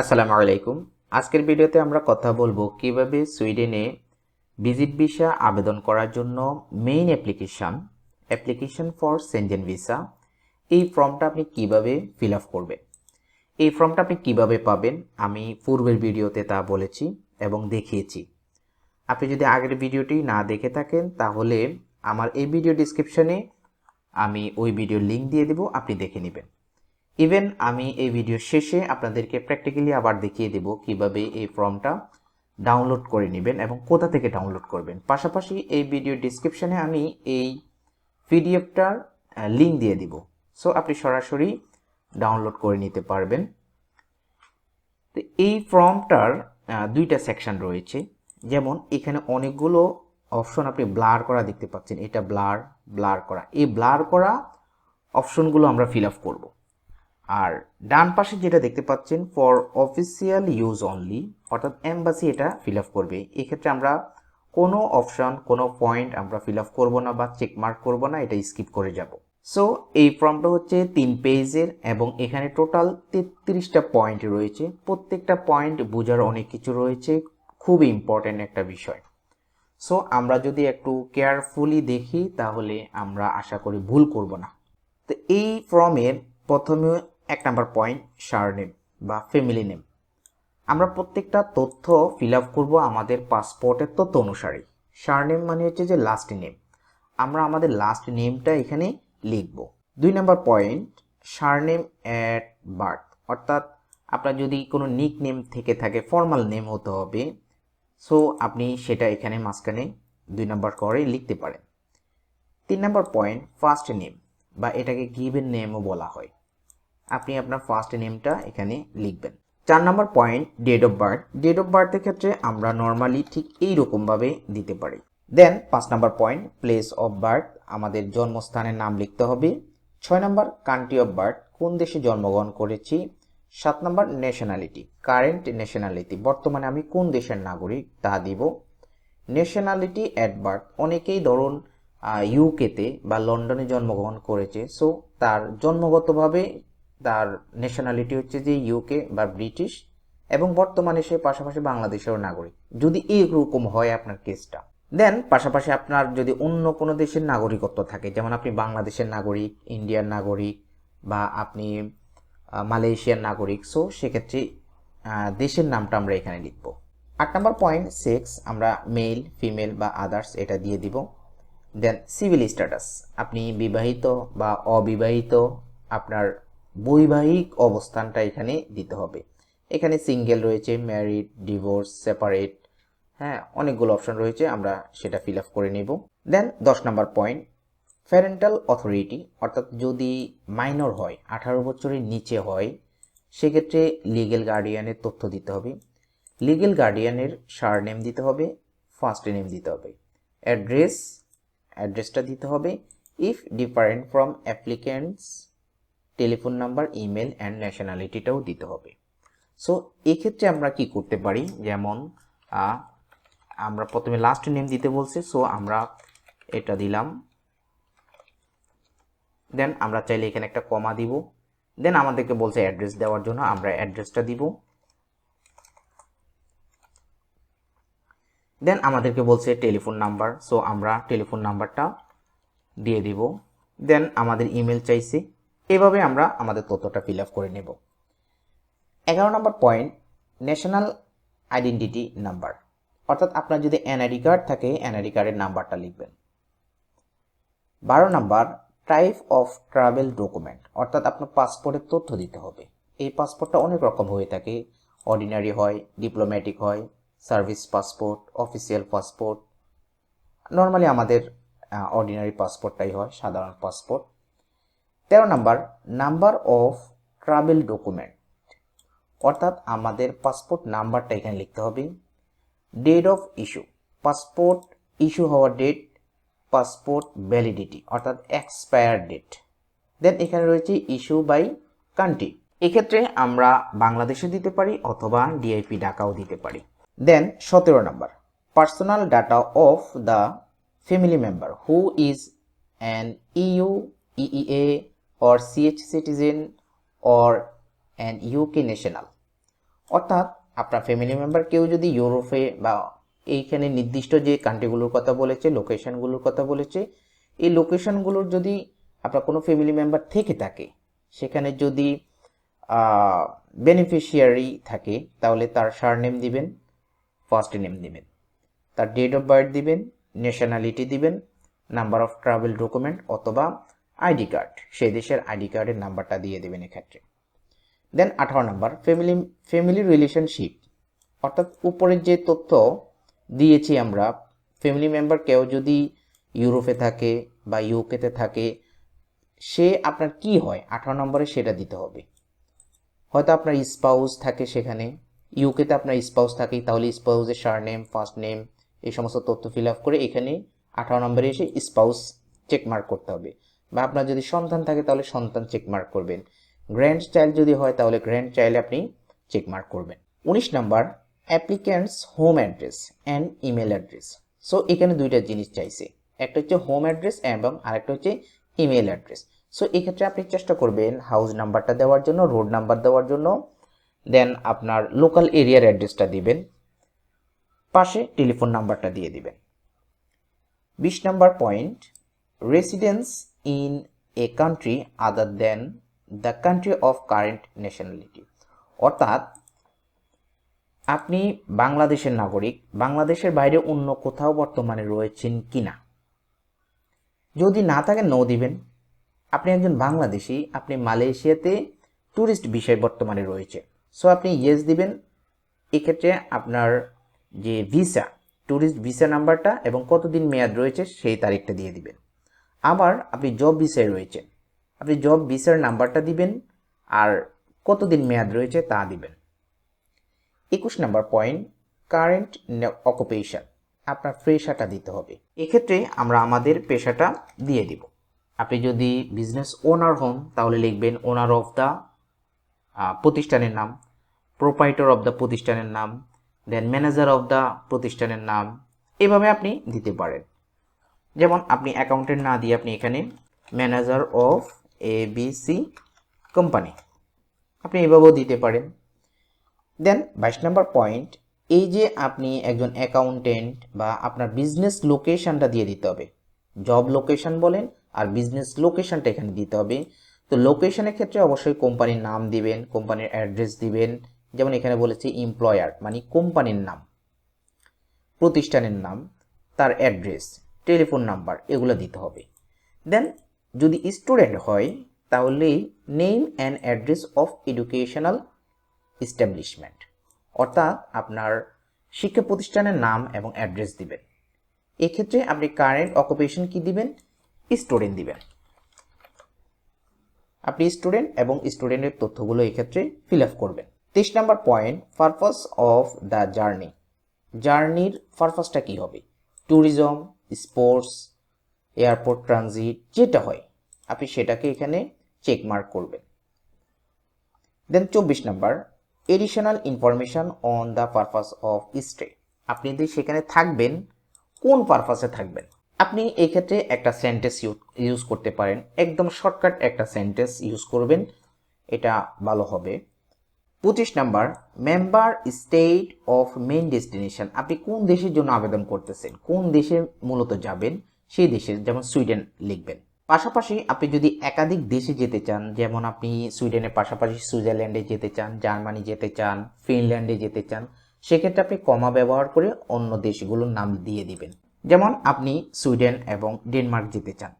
আসসালামু আলাইকুম। আজকের ভিডিওতে আমরা কথা বলব কীভাবে সুইডেনে ভিজিট ভিসা আবেদন করার জন্য main application application for Schengen visa এই ফর্মটা আপনি কীভাবে ফিল আপ করবেন। এই ফর্মটা আপনি কীভাবে পাবেন, আমি পূর্বের ভিডিওতে তা বলেছি এবং দেখিয়েছি। আপনি যদি আগের ভিডিওটি না দেখে থাকেন, তাহলে আমার এই ভিডিও ডিসক্রিপশনে আমি ওই ভিডিওর লিঙ্ক দিয়ে দেব, আপনি দেখে নেবেন। ইভেন আমি এই ভিডিও শেষে আপনাদেরকে প্র্যাকটিক্যালি আবার দেখিয়ে দেব কীভাবে এই ফর্মটা ডাউনলোড করে নেবেন এবং কোথা থেকে ডাউনলোড করবেন। পাশাপাশি এই ভিডিও ডিসক্রিপশনে আমি এই পিডিএফটার লিঙ্ক দিয়ে দিব। সো আপনি সরাসরি ডাউনলোড করে নিতে পারবেন। তো এই ফর্মটার দুইটা সেকশন রয়েছে। যেমন এখানে অনেকগুলো অপশন আপনি ব্লার করা দেখতে পাচ্ছেন। এটা ব্লার ব্লার করা। এই ব্লার করা অপশনগুলো আমরা ফিল আপ করব। আর ডান পাশে যেটা দেখতে পাচ্ছেন ফর অফিসিয়াল ইউজ অনলি অর্থাৎ এম্বাসি এটা ফিল আপ করবে। এক্ষেত্রে আমরা কোনো অপশন কোনো পয়েন্ট আমরা ফিল আপ করব না বা চেক মার্ক করব না, এটা স্কিপ করে যাব। সো এই ফর্মটা হচ্ছে তিন পেজের এবং এখানে টোটাল তেত্রিশটা পয়েন্ট রয়েছে। প্রত্যেকটা পয়েন্ট বোঝার অনেক কিছু রয়েছে। খুব ইম্পর্ট্যান্ট একটা বিষয়। সো আমরা যদি একটু কেয়ারফুলি দেখি, তাহলে আমরা আশা করি ভুল করব না। তো এই ফর্মের প্রথমে এক নাম্বার পয়েন্ট সার নেম বা ফ্যামিলি নেম আমরা প্রত্যেকটা তথ্য ফিল আপ করব আমাদের পাসপোর্টের তথ্য অনুসারে। সার নেম মানে হচ্ছে যে লাস্ট নেম আমরা আমাদের লাস্ট নেমটা এখানে লিখব। দুই number point surname at birth অর্থাৎ আপনার যদি কোনো নিক নেম থেকে থাকে ফর্মাল নেম হতে হবে সো আপনি সেটা এখানে মাঝখানে দুই নাম্বার করে লিখতে পারেন। তিন নাম্বার পয়েন্ট ফার্স্ট নেম বা এটাকে গিভেন নেমও বলা হয়। আপনি আপনার ফার্স্ট নেমটা এখানে লিখবেন। চার number point date of birth date of বার্থের ক্ষেত্রে আমরা নর্মালি ঠিক এই রকমভাবে দিতে পারি। দেন পাঁচ number point place of birth আমাদের জন্মস্থানের নাম লিখতে হবে। ছয় নম্বর কান্ট্রি অফ বার্থ কোন দেশে জন্মগ্রহণ করেছি? সাত নম্বর ন্যাশনালিটি কারেন্ট ন্যাশনালিটি বর্তমানে আমি কোন দেশের নাগরিক তা দিব। ন্যাশনালিটি অ্যাট বার্থ অনেকেই ধরুন ইউকেতে বা লন্ডনে জন্মগ্রহণ করেছে। সো তার জন্মগতভাবে তার ন্যাশনালিটি হচ্ছে যে ইউকে বা ব্রিটিশ এবং বর্তমানে সে পাশাপাশি বাংলাদেশেরও নাগরিক। যদি এইরকম হয় আপনার কেসটা দেন পাশাপাশি আপনার যদি অন্য কোনো দেশের নাগরিকত্ব থাকে, যেমন আপনি বাংলাদেশের নাগরিক ইন্ডিয়ার নাগরিক বা আপনি মালয়েশিয়ার নাগরিক সো সেক্ষেত্রে দেশের নামটা আমরা এখানে লিখব। আট নম্বর পয়েন্ট সেক্স আমরা মেল ফিমেল বা আদার্স এটা দিয়ে দিব। দেন সিভিল স্ট্যাটাস আপনি বিবাহিত বা অবিবাহিত, আপনার বৈবাহিক অবস্থানটা এখানে দিতে হবে। এখানে সিঙ্গেল রয়েছে ম্যারিড ডিভোর্স সেপারেট হ্যাঁ অনেকগুলো অপশন রয়েছে, আমরা সেটা ফিল আপ করে নেব। দেন দশ নম্বর পয়েন্ট প্যারেন্টাল অথরিটি অর্থাৎ যদি মাইনর হয়, আঠারো বছরের নিচে হয়, সেক্ষেত্রে লিগেল গার্ডিয়ানের তথ্য দিতে হবে। লিগেল গার্ডিয়ানের সার নেম দিতে হবে ফার্স্ট নেম দিতে হবে। অ্যাড্রেস অ্যাড্রেসটা দিতে হবে। If different from applicant's telephone number, email and ন্যাশনালিটিটাও দিতে হবে। সো এক্ষেত্রে আমরা কি করতে পারি? যেমন আমরা প্রথমে লাস্ট নেম দিতে বলছে সো আমরা এটা দিলাম। দেন আমরা চাইলে এখানে একটা কমা দিব। দেন আমাদেরকে বলছে অ্যাড্রেস দেওয়ার জন্য, আমরা অ্যাড্রেসটা দিব। দেন আমাদেরকে বলছে টেলিফোন নাম্বার সো আমরা টেলিফোন নাম্বারটা দিয়ে দিব। দেন আমাদের ইমেল চাইছে। এভাবে আমরা আমাদের তথ্যটা ফিল আপ করে নেব। এগারো number point national identity number অর্থাৎ আপনার যদি এনআইডি কার্ড থাকে এনআইডি কার্ডের নাম্বারটা লিখবেন। বারো number type of travel document অর্থাৎ আপনার পাসপোর্টের তথ্য দিতে হবে। এই পাসপোর্টটা অনেক রকম হয়ে থাকে। অর্ডিনারি হয় ডিপ্লোম্যাটিক হয় service passport official passport normally আমাদের অর্ডিনারি পাসপোর্টটাই হয়, সাধারণ পাসপোর্ট তেরো number number of travel document. অর্থাৎ আমাদের পাসপোর্ট নাম্বারটা এখানে লিখতে হবে। Date of issue passport issue হওয়ার ডেট পাসপোর্ট ভ্যালিডিটি অর্থাৎ এক্সপায়ার ডেট দেন এখানে রয়েছে ইস্যু বাই কান্ট্রি এক্ষেত্রে আমরা বাংলাদেশে দিতে পারি অথবা ডিআইপি ডাকাও দিতে পারি। দেন সতেরো number personal data of the family member who is an EU EEA or CH citizen or an UK national. অর্থাৎ, আপনার ফ্যামিলি মেম্বার কেউ যদি ইউরোপে বা এইখানে নির্দিষ্ট যে কান্ট্রিগুলোর কথা বলেছে লোকেশনগুলোর কথা বলেছে, এই লোকেশনগুলোর যদি আপনার কোনো ফ্যামিলি মেম্বার থেকে থাকে, সেখানে যদি বেনিফিশিয়ারি থাকে, তাহলে তার সার নেম দিবেন ফার্স্ট নেম দিবেন, তার ডেট অফ বার্থ দিবেন ন্যাশনালিটি দিবেন নাম্বার অফ ট্রাভেল ডকুমেন্ট অথবা আইডি কার্ড। সেই দেশের আইডি কার্ডের নাম্বারটা দিয়ে দেবেন এক্ষেত্রে। দেন আঠারো নাম্বার ফ্যামিলি ফ্যামিলি রিলেশনশিপ অর্থাৎ উপরের যে তথ্য দিয়েছি আমরা ফ্যামিলি মেম্বার কেউ যদি ইউরোপে থাকে বা ইউকেতে থাকে, সে আপনার কি হয়, আঠারো নম্বরে সেটা দিতে হবে। হয়তো আপনার স্পাউস থাকে সেখানে, ইউকেতে আপনার স্পাউস থাকে তাহলে স্পাউসের সার নেম ফার্স্ট নেম এই সমস্ত তথ্য ফিল আপ করে এখানে আঠারো নম্বরে এসে স্পাউস চেক মার্ক করতে হবে। বা আপনার যদি সন্তান থাকে, তাহলে সন্তান চেক মার্ক করবেন। গ্র্যান্ড চাইল্ড যদি হয়, তাহলে গ্র্যান্ড চাইল্ড আপনি চেক মার্ক করবেন। উনিশ number applicant's home address and email address so এখানে দুইটা জিনিস চাইছে। একটা হচ্ছে হোম অ্যাড্রেস এবং আরেকটা হচ্ছে ইমেল অ্যাড্রেস সো এক্ষেত্রে আপনি চেষ্টা করবেন হাউস নাম্বারটা দেওয়ার জন্য রোড নাম্বার দেওয়ার জন্য। দেন আপনার লোকাল এরিয়ার অ্যাড্রেসটা দিবেন। পাশে টেলিফোন নাম্বারটা দিয়ে দিবেন। বিশ number point residence in a country other than the country of current nationality অর্থাৎ, আপনি বাংলাদেশের নাগরিক, বাংলাদেশের বাইরে অন্য কোথাও বর্তমানে রয়েছেন কিনা? যদি না থাকে নো দিবেন। আপনি একজন বাংলাদেশি, আপনি মালয়েশিয়াতে ট্যুরিস্ট বিষয় বর্তমানে রয়েছে। সো আপনি ইয়েস দিবেন। এক্ষেত্রে আপনার যে ভিসা ট্যুরিস্ট ভিসা নাম্বারটা এবং কতদিন মেয়াদ রয়েছে, সেই তারিখটা দিয়ে দিবেন। আবার আপনি জব ভিসায় রয়েছেন আপনি জব ভিসার নাম্বারটা দিবেন আর কতদিন মেয়াদ রয়েছে তা দিবেন। একুশ নাম্বার পয়েন্ট কারেন্ট অকুপেশন আপনার পেশাটা দিতে হবে। এক্ষেত্রে আমরা আমাদের পেশাটা দিয়ে দিব। আপনি যদি বিজনেস ওনার হন, তাহলে লিখবেন ওনার অফ দ্য প্রতিষ্ঠানের নাম প্রোপাইটর অফ দ্য প্রতিষ্ঠানের নাম দেন ম্যানেজার অফ দ্য প্রতিষ্ঠানের নাম, এভাবে আপনি দিতে পারেন। যেমন আপনি অ্যাকাউন্টেন্ট না দিয়ে আপনি এখানে manager of A B C company আপনি এভাবেও দিতে পারেন। দেন বাইশ নাম্বার পয়েন্ট এই যে আপনি একজন অ্যাকাউন্টেন্ট বা আপনার বিজনেস লোকেশনটা দিয়ে দিতে হবে। জব লোকেশন বলেন আর বিজনেস লোকেশনটা এখানে দিতে হবে। তো লোকেশনের ক্ষেত্রে অবশ্যই কোম্পানির নাম দিবেন কোম্পানির অ্যাড্রেস দিবেন। যেমন এখানে বলেছি এমপ্লয়ার মানে কোম্পানির নাম, প্রতিষ্ঠানের নাম, তার অ্যাড্রেস টেলিফোন নাম্বার এগুলো দিতে হবে। দেন যদি স্টুডেন্ট হয়, তাহলে name and address of educational establishment অর্থাৎ আপনার শিক্ষা প্রতিষ্ঠানের নাম এবং অ্যাড্রেস দিবেন। এক্ষেত্রে আপনি কারেন্ট অকুপেশন কি দিবেন? স্টুডেন্ট দিবেন। আপনি স্টুডেন্ট এবং স্টুডেন্টের তথ্যগুলো এক্ষেত্রে ফিল আপ করবেন। তেইশ number point purpose of the journey জার্নির পারপাসটা কি হবে? ট্যুরিজম স্পোর্টস, এয়ারপোর্ট, ট্রানজিট, যেটা হয়, আপনি সেটাকে এখানে চেক মার্ক করবেন। দেন চব্বিশ number additional information on the purpose of stay আপনি যদি সেখানে থাকবেন, কোন পারপাসে থাকবেন? আপনি এক্ষেত্রে একটা সেন্টেন্স ইউজ করতে পারেন। একদম শর্টকাট একটা সেন্টেন্স ইউজ করবেন। এটা ভালো হবে। পঁচিশ number member state of main destination আপনি কোন দেশের জন্য আবেদন করতেছেন? কোন দেশে মূলত যাবেন? সেই দেশের যেমন সুইডেন লিখবেন। পাশাপাশি আপনি যদি একাধিক দেশে যেতে চান, যেমন আপনি সুইডেনের পাশাপাশি সুইজারল্যান্ডে যেতে চান, জার্মানি যেতে চান, ফিনল্যান্ডে যেতে চান, সেক্ষেত্রে আপনি কমা ব্যবহার করে অন্য দেশগুলোর নাম দিয়ে দিবেন। যেমন আপনি সুইডেন এবং ডেনমার্ক যেতে চান।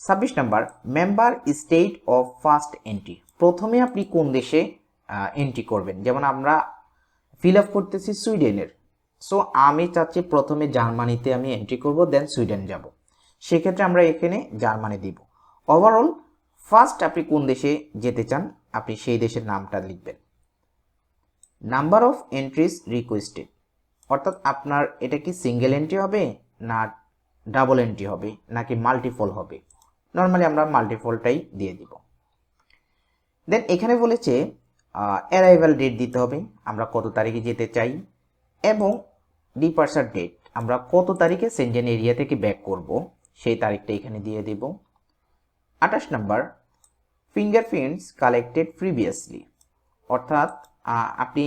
ছাব্বিশ number member state of first entry প্রথমে আপনি কোন দেশে এন্ট্রি করবেন। যেমন আমরা ফিল আপ করতেছি সুইডেনের। সো আমি চাচ্ছি প্রথমে জার্মানিতে আমি এন্ট্রি করব দেন সুইডেন যাব। সেক্ষেত্রে আমরা এখানে জার্মানি দিব। ওভারঅল ফার্স্ট আপনি কোন দেশে যেতে চান, আপনি সেই দেশের নামটা লিখবেন। নাম্বার অফ এন্ট্রিজ রিকোয়েস্টেড অর্থাৎ আপনার এটা কি সিঙ্গেল এন্ট্রি হবে, না ডাবল এন্ট্রি হবে, নাকি মাল্টিফল হবে? নর্মালি আমরা মাল্টিফলটাই দিয়ে দিব। দেন এখানে বলেছে অ্যারাইভাল ডেট দিতে হবে, আমরা কত তারিখে যেতে চাই, এবং ডিপার্সার ডেট আমরা কত তারিখে সেন্জেন এরিয়া থেকে ব্যাক করব, সেই তারিখটা এখানে দিয়ে দেব। আঠাশ নাম্বার ফিঙ্গারপ্রিন্টস কালেক্টেড প্রিভিয়াসলি অর্থাৎ আপনি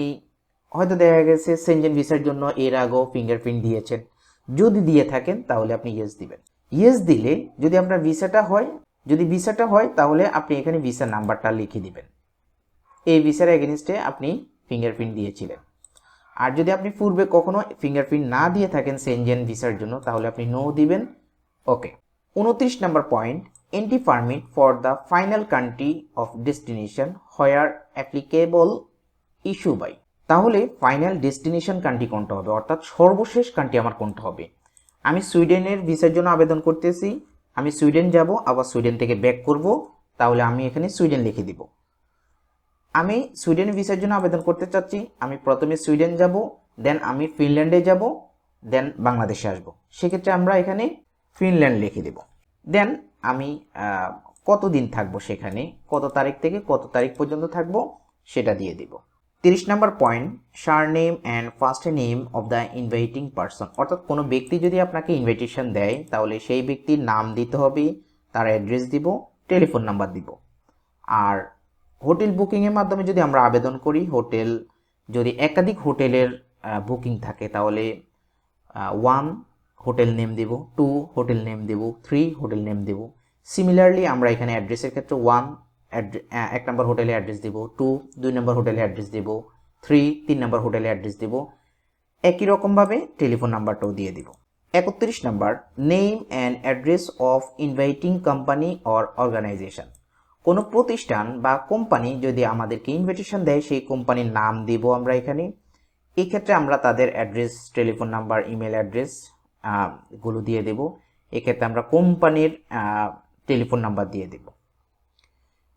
হয়তো দেখা গেছে সেনজেন ভিসার জন্য এর আগেও ফিঙ্গারপ্রিন্ট দিয়েছেন, যদি দিয়ে থাকেন, তাহলে আপনি ইয়েস দিবেন। ইয়েস দিলে যদি আপনার ভিসাটা হয়, যদি ভিসাটা হয়, তাহলে আপনি এখানে ভিসা নাম্বারটা লিখে দিবেন। এই ভিসার এগেনস্টে আপনি ফিঙ্গারপ্রিন্ট দিয়েছিলেন। আর যদি আপনি পূর্বে কখনো ফিঙ্গারপ্রিন্ট না দিয়ে থাকেন সেনজেন ভিসার জন্য, তাহলে আপনি নো দিবেন। ওকে উনত্রিশ number point entry permit for the final country of destination where applicable issue by তাহলে ফাইনাল ডেস্টিনেশন কান্ট্রি কোনটা হবে? অর্থাৎ সর্বশেষ কান্ট্রি আমার কোনটা হবে? আমি সুইডেনের ভিসার জন্য আবেদন করতেছি। আমি সুইডেন যাব, আবার সুইডেন থেকে ব্যাক করব। তাহলে আমি এখানে সুইডেন লিখে দিব। আমি সুইডেন ভিসার জন্য আবেদন করতে চাচ্ছি। আমি প্রথমে সুইডেন যাব দেন আমি ফিনল্যান্ডে যাব দেন বাংলাদেশে আসব। সেক্ষেত্রে আমরা এখানে ফিনল্যান্ড লিখে দেব। দেন আমি আহ, কতদিন থাকব সেখানে কত তারিখ থেকে কত তারিখ পর্যন্ত থাকব সেটা দিয়ে দিব। তিরিশ number point surname and first name of the inviting person অর্থাৎ কোনো ব্যক্তি যদি আপনাকে ইনভাইটেশন দেয় তাহলে সেই ব্যক্তির নাম দিতে হবে তার অ্যাড্রেস দিব টেলিফোন নাম্বার দিব। আর হোটেল বুকিংয়ের মাধ্যমে যদি আমরা আবেদন করি, হোটেল যদি একাধিক হোটেলের বুকিং থাকে, তাহলে ওয়ান হোটেল নেম দেব টু হোটেল নেম দেব থ্রি হোটেল নেম দেব। সিমিলারলি আমরা এখানে অ্যাড্রেসের ক্ষেত্রে ওয়ান এক নম্বর হোটেলে অ্যাড্রেস দেব টু দুই নম্বর হোটেলে অ্যাড্রেস দেব থ্রি তিন নম্বর হোটেলে অ্যাড্রেস দেব। একই রকমভাবে টেলিফোন নাম্বারটাও দিয়ে দিব। একত্রিশ number name and address of inviting company or organisation কোনো প্রতিষ্ঠান বা কোম্পানি যদি আমাদেরকে ইনভিটেশন দেয়, সেই কোম্পানির নাম দিব আমরা এখানে। এই ক্ষেত্রে আমরা তাদের অ্যাড্রেস টেলিফোন নাম্বার ইমেল অ্যাড্রেসগুলো দিয়ে দেব। এক্ষেত্রে আমরা কোম্পানির টেলিফোন নাম্বার দিয়ে দেব।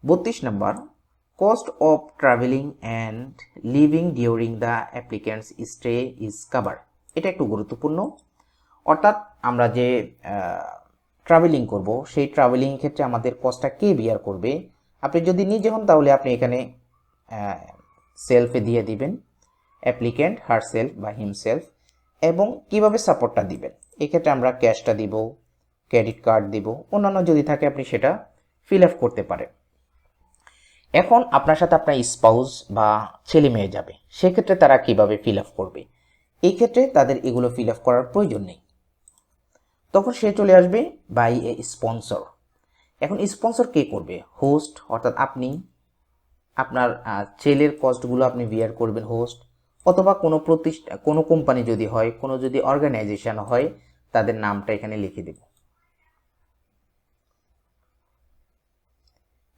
বত্রিশ number cost of travelling and living during the applicant's stay is cover এটা একটু গুরুত্বপূর্ণ। অর্থাৎ আমরা যে ট্রাভেলিং করব, সেই ট্রাভেলিং ক্ষেত্রে আমাদের কস্টটা কে বিয়ার করবে? আপনি যদি নিজে হন, তাহলে আপনি এখানে সেলফে দিয়ে দিবেন অ্যাপ্লিক্যান্ট হার সেলফ বা হিম সেলফ এবং কীভাবে সাপোর্টটা দিবেন? এক্ষেত্রে আমরা ক্যাশটা দিব ক্রেডিট কার্ড দিব, অন্যান্য যদি থাকে, আপনি সেটা ফিল আপ করতে পারেন। এখন আপনার সাথে আপনার স্পাউস বা ছেলে মেয়ে যাবে, সেক্ষেত্রে তারা কীভাবে ফিল আপ করবে? এই ক্ষেত্রে তাদের এগুলো ফিল আপ করার প্রয়োজন নেই। তখন সে চলে আসবে বাই এ স্পন্সর এখন স্পন্সর কে করবে? হোস্ট অর্থাৎ আপনি, আপনার ছেলের কস্টগুলো আপনি বিয়ার করবেন হোস্ট অথবা কোনো প্রতিষ্ঠা, কোনো কোম্পানি যদি হয়, কোনো যদি অর্গানাইজেশন হয়, তাদের নামটা এখানে লিখে দেব।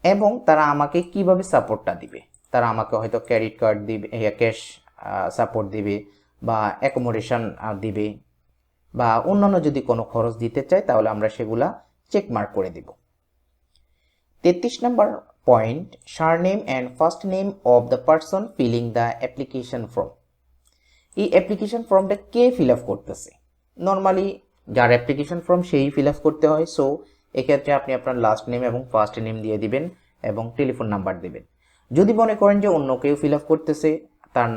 এবং তারা আমাকে কীভাবে সাপোর্টটা দিবে? তারা আমাকে হয়তো ক্রেডিট কার্ড দিবে ক্যাশ সাপোর্ট দিবে বা অ্যাকোমোডেশন দিবে। বা অন্যান্য যদি কোনো খরচ দিতে চায়, তাহলে আমরা সেগুলা চেক মার্ক করে দিব। তেত্রিশ number point surname and first name of the person filling the application form এই অ্যাপ্লিকেশন ফর্মটা কে ফিল আপ করতেছে? নর্মালি যার অ্যাপ্লিকেশন ফর্ম সেই ফিল আপ করতে হয় সো এক্ষেত্রে আপনি আপনার লাস্ট নেম এবং ফার্স্ট নেম দিয়ে দিবেন এবং টেলিফোন নাম্বার দিবেন। যদি মনে করেন যে অন্য কেউ ফিল আপ করতেছে, তার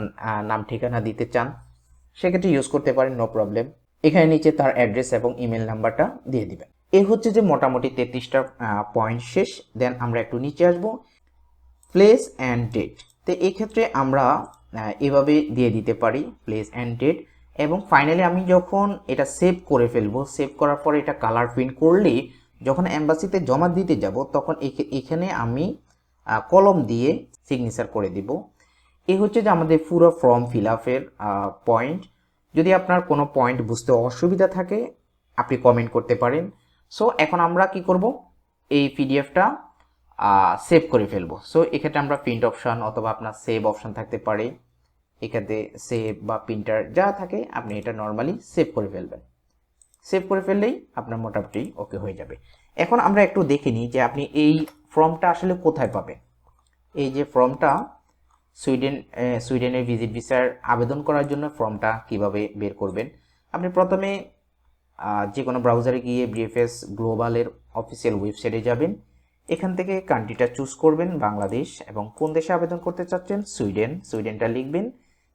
নাম ঠিকানা দিতে চান, সেক্ষেত্রে ইউজ করতে পারেন নো প্রবলেম এখানে নিচে তার অ্যাড্রেস এবং ইমেল নাম্বারটা দিয়ে দিবেন এই হচ্ছে যে মোটামুটি তেত্রিশটা পয়েন্ট শেষ। দেন আমরা একটু নিচে আসব। প্লেস অ্যান্ড ডেট তো এই ক্ষেত্রে আমরা এভাবে দিয়ে দিতে পারি প্লেস অ্যান্ড ডেট এবং ফাইনালি আমি যখন এটা সেভ করে ফেলব সেভ করার পর এটা কালার প্রিন্ট করলেই যখন অ্যাম্বাসিতে জমা দিতে যাব, তখন এখে- এখানে আমি কলম দিয়ে সিগনেচার করে দিব। এ হচ্ছে যে আমাদের পুরো ফর্ম ফিল আপের পয়েন্ট যদি আপনার কোনো পয়েন্ট বুঝতে অসুবিধা থাকে, আপনি কমেন্ট করতে পারেন। সো এখন আমরা কি করব? এই পিডিএফটা সেভ করে ফেলব। সো এক্ষেত্রে আমরা প্রিন্ট অপশান অথবা আপনার সেভ অপশান থাকতে পারে। এক্ষেত্রে সেভ বা প্রিন্টার যা থাকে, আপনি এটা নর্মালি সেভ করে ফেলবেন। সেভ করে ফেললেই আপনার মোটামুটি ওকে হয়ে যাবে। এখন আমরা একটু দেখে নিই যে আপনি এই ফর্মটা আসলে কোথায় পাবেন। এই যে ফর্মটা সুইডেন সুইডেনের ভিজিট ভিসার আবেদন করার জন্য ফর্মটা কীভাবে বের করবেন? আপনি প্রথমে যে কোনো ব্রাউজারে গিয়ে বিএফএস গ্লোবালের অফিসিয়াল ওয়েবসাইটে যাবেন। এখান থেকে কান্ট্রিটা চুজ করবেন, বাংলাদেশ, এবং কোন দেশে আবেদন করতে চাচ্ছেন, সুইডেন, সুইডেনটা লিখবেন।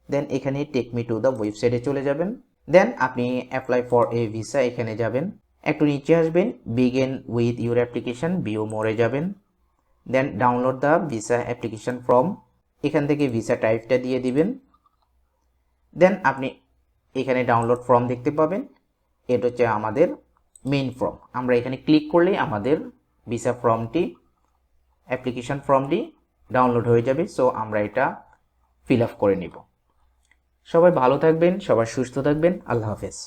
দেন এখানে টেক মি টু দ্য ওয়েবসাইটে চলে যাবেন। দেন আপনি অ্যাপ্লাই ফর এ ভিসা এখানে যাবেন। একটু নিচে আসবেন বিগেন উইথ ইউর অ্যাপ্লিকেশন বিও মোড়ে যাবেন। Then download the visa application form এখান থেকে ভিসা টাইপটা দিয়ে দিবেন। দেন আপনি এখানে ডাউনলোড ফর্ম দেখতে পাবেন। এটা হচ্ছে আমাদের মেইন ফর্ম আমরা এখানে ক্লিক করলেই আমাদের ভিসা ফর্মটি অ্যাপ্লিকেশন ফর্মটি ডাউনলোড হয়ে যাবে। সো আমরা এটা ফিল আপ করে নিব। সবাই ভালো থাকবেন, সবাই সুস্থ থাকবেন। আল্লাহ হাফেজ।